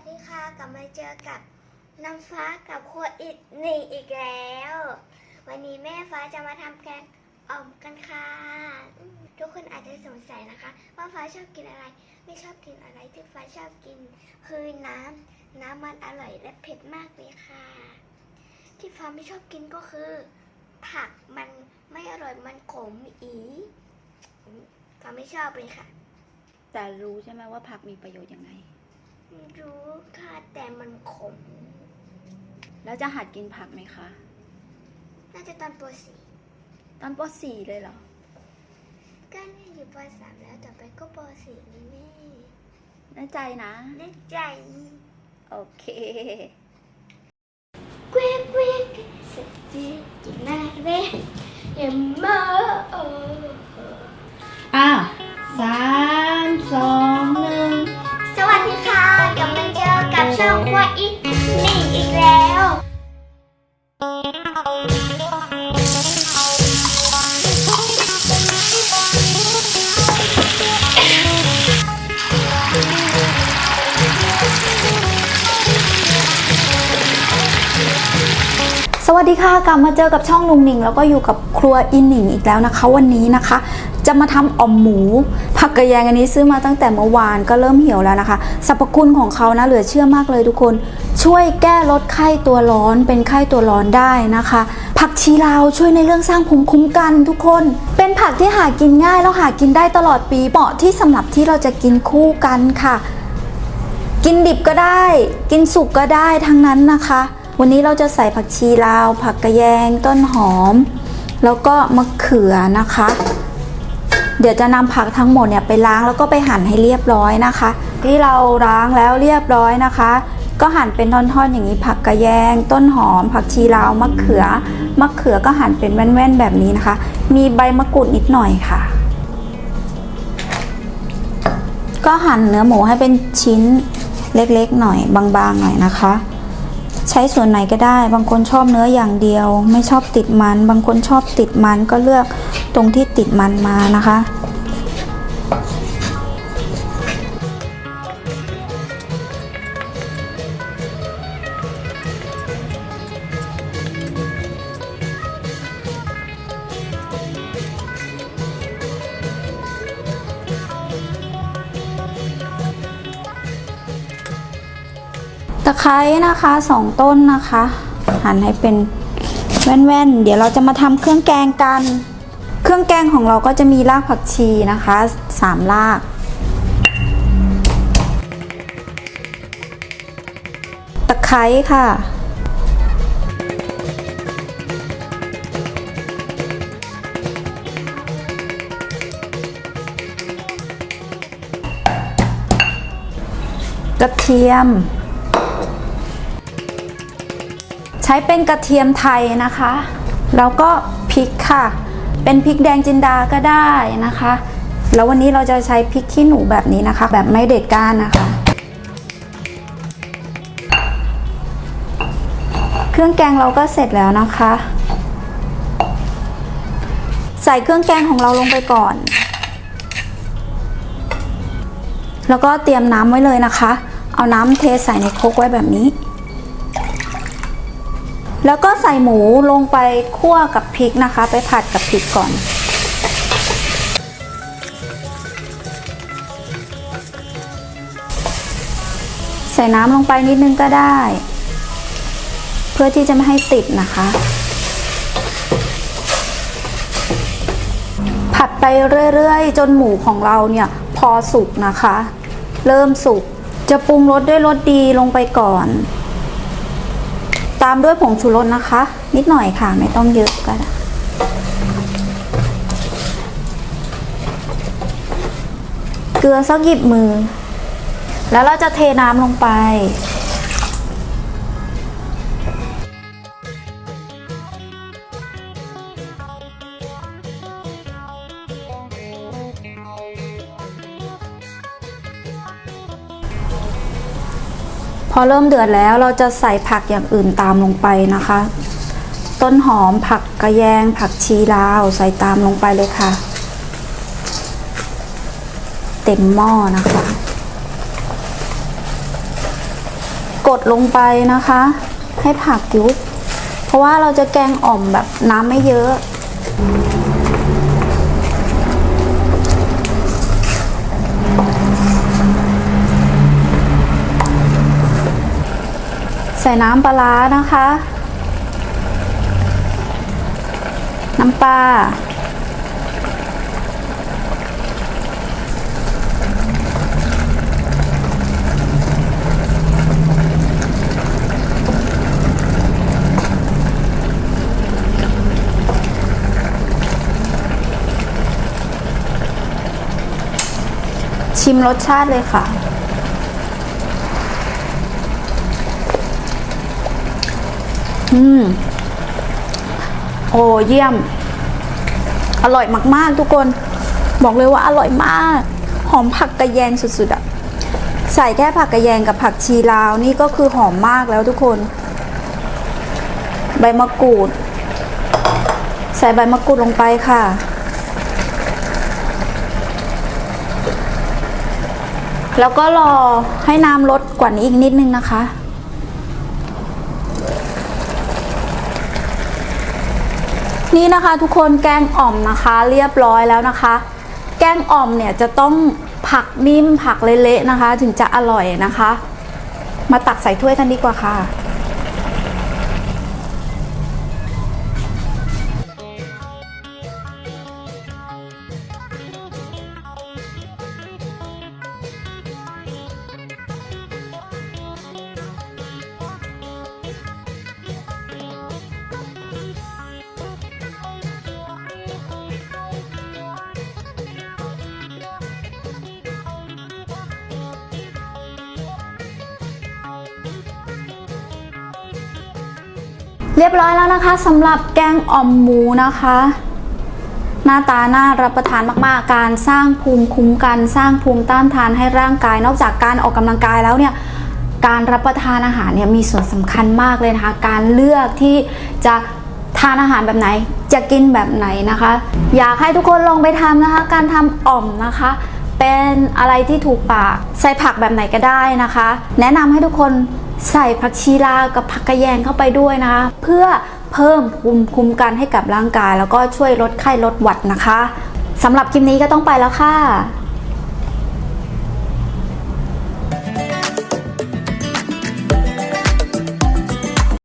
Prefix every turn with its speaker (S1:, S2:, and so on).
S1: วัสดีค่ะกลับมาเจอกับน้ำฟ้ากับครัวอิดนี่อีกแล้ว วันนี้แม่ฟ้าจะมาทำแกงอ่อมกันค่ะ ทุกคนอาจจะสงสัยนะคะ ว่าฟ้าชอบกินอะไร ไม่ชอบกินอะไรที่ฟ้าชอบกินคือน้ำน้ำมันอร่อยและเผ็ดมากเลยค่ะ ที่ฟ้าไม่ชอบกินก็คือ ผักมันไม่อร่อยมันขมอีฟ้าไม่ชอบเลยค่ะ
S2: แต่รู้ใช่ไหมว่าผักมีประโยชน์ยังไง
S1: รู้ค่ะแต่มันขม
S2: แล้วจะหัดกินผักไหมคะ
S1: น่าจะตอนปสี่
S2: ตอนป .4 เลยเหรอ
S1: ก็เนี่ยอยู่ปสามแล้วต่อไปก็ปสี่นี่แม่
S2: แน่ใจนะ
S1: แน่ใจ
S2: โอเค
S1: เว้ยเว้ยสุดที่กินหน้าเว้ยอย่ามาเออ
S2: อะสา ส
S1: วัสดีค่ะกลับมาเจอกับช่องลุ
S2: งหนิง แล้วก็อยู่กับครัวอินหนิงอีกแล้วนะคะ วันนี้นะคะ จะมาทำอ่อมหมู ผักกระแยงอันนี้ซื้อมาตั้งแต่เมื่อวานก็เริ่มเหี่ยวแล้วนะคะสรรพคุณของเขานะเหลือเชื่อมากเลยทุกคน ช่วยแก้ลดไข้ตัวร้อนเป็นไข้ตัวร้อนได้นะคะ ผักชีลาวช่วยในเรื่องสร้างภูมิคุ้มกันทุกคน เป็นผักที่หากินง่ายแล้วหากินได้ตลอดปีเหมาะที่สำหรับที่เราจะกินคู่กันค่ะ กินดิบก็ได้ กินสุกก็ได้ทั้งนั้นนะคะ วันนี้เราจะใส่ผักชีลาว ผักกระแยง ต้นหอม แล้วก็มะเขือนะคะ เดี๋ยวจะนำผักทั้งหมดเนี่ยไปล้างแล้วก็ไปหั่นให้เรียบร้อยนะคะ ที่เราล้างแล้วเรียบร้อยนะคะ ก็หั่นเป็นท่อนๆอย่างนี้ผักกระแยง ต้นหอม ผักชีลาวมะเขือมะเขือก็หั่นเป็นแว่นๆแบบนี้นะคะ มีใบมะกรูดนิดหน่อยค่ะ ก็หั่นเนื้อหมูให้เป็นชิ้นเล็กๆหน่อยบางๆหน่อยนะคะ ใช้ส่วนไหนก็ได้ บางคนชอบเนื้ออย่างเดียว ไม่ชอบติดมัน บางคนชอบติดมันก็เลือกตรงที่ติดมันมานะคะะไคร้นะคะสองต้นนะคะ หั่นให้เป็นแว่นๆ เดี๋ยวเราจะมาทำเครื่องแกงกัน เครื่องแกงของเราก็จะมีรากผักชีนะคะสามราก ตะไคร้ค่ะกระเทียม ช้เป็นกระเทียมไทยนะคะ แล้วก็พริกค่ะ เป็นพริกแดงจินดาก็ได้นะคะ แล้ววันนี้เราจะใช้พริกขี้หนูแบบนี้นะคะ แบบไม่เด็ดก้านนะคะ เครื่องแกงเราก็เสร็จแล้วนะคะ ใส่เครื่องแกงของเราลงไปก่อน แล้วก็เตรียมน้ำไว้เลยนะคะ เอาน้ำเทใส่ในครกไว้แบบนี้ แล้วก็ใส่หมูลงไปคั่วกับพริกนะคะ ไปผัดกับพริกก่อนใส่น้ำลงไปนิดนึงก็ได้ เพื่อที่จะไม่ให้ติดนะคะ ผัดไปเรื่อยๆ จนหมูของเราเนี่ย พอสุกนะคะ เริ่มสุกจะปรุงรสด้วยรสดีลงไปก่อน ตามด้วยผงชูรสนะคะ นิดหน่อยค่ะไม่ต้องเยอะก็ได้เกลือสักหยิบมือ แล้วเราจะเทน้ำลงไป อเริ่มเดือดแล้วเราจะใส่ผักอย่างอื่นตามลงไปนะคะ ต้นหอมผักกระแยง ผักชีลาวใส่ตามลงไปเลยค่ะ เต็มหม้อนะคะ กดลงไปนะคะ ให้ผักยุบเพราะว่าเราจะแกงอ่อมแบบน้ำไม่เยอะ ส่น้ำปลาร้านะคะ น้ำปลาชิมรสชาติเลยค่ะ อืมโอ้เยี่ยม อร่อยมาก ๆ ทุกคน บอกเลยว่าอร่อยมาก หอมผักกระแยงสุดๆอะใส่แค่ผักกระแยงกับผักชีลาวนี่ก็คือหอมมากแล้วทุกคน ใบมะกรูด ใส่ใบมะกรูดลงไปค่ะ แล้วก็รอให้น้ำลดกว่านี้อีกนิดนึงนะคะ นี่นะคะทุกคนแกงอ่อมนะคะเรียบร้อยแล้วนะคะ แกงอ่อมเนี่ยจะต้องผักนิ่มผักเละๆนะคะ ถึงจะอร่อยนะคะ มาตักใส่ถ้วยกันดีกว่าค่ะ เรียบร้อยแล้วนะคะสำหรับแกงอ่อมหมูนะคะ หน้าตาน่ารับประทานมากๆ การสร้างภูมิคุ้มกันสร้างภูมิต้านทานให้ร่างกาย นอกจากการออกกำลังกายแล้วเนี่ยการรับประทานอาหารเนี่ยมีส่วนสำคัญมากเลยนะคะ การเลือกที่จะทานอาหารแบบไหนจะกินแบบไหนนะคะ อยากให้ทุกคนลองไปทำนะคะ การทำอ่อมนะคะ เป็นอะไรที่ถูกปากใส่ผักแบบไหนก็ได้นะคะ แนะนำให้ทุกคน ใส่ผักชีลาวกับผักกระแยงเข้าไปด้วยนะคะเพื่อเพิ่มภูมิคุ้มกันให้กับร่างกาย แล้วก็ช่วยลดไข้ลดหวัดนะคะสำหรับคลิปนี้ก็ต้องไปแล้วค่ะ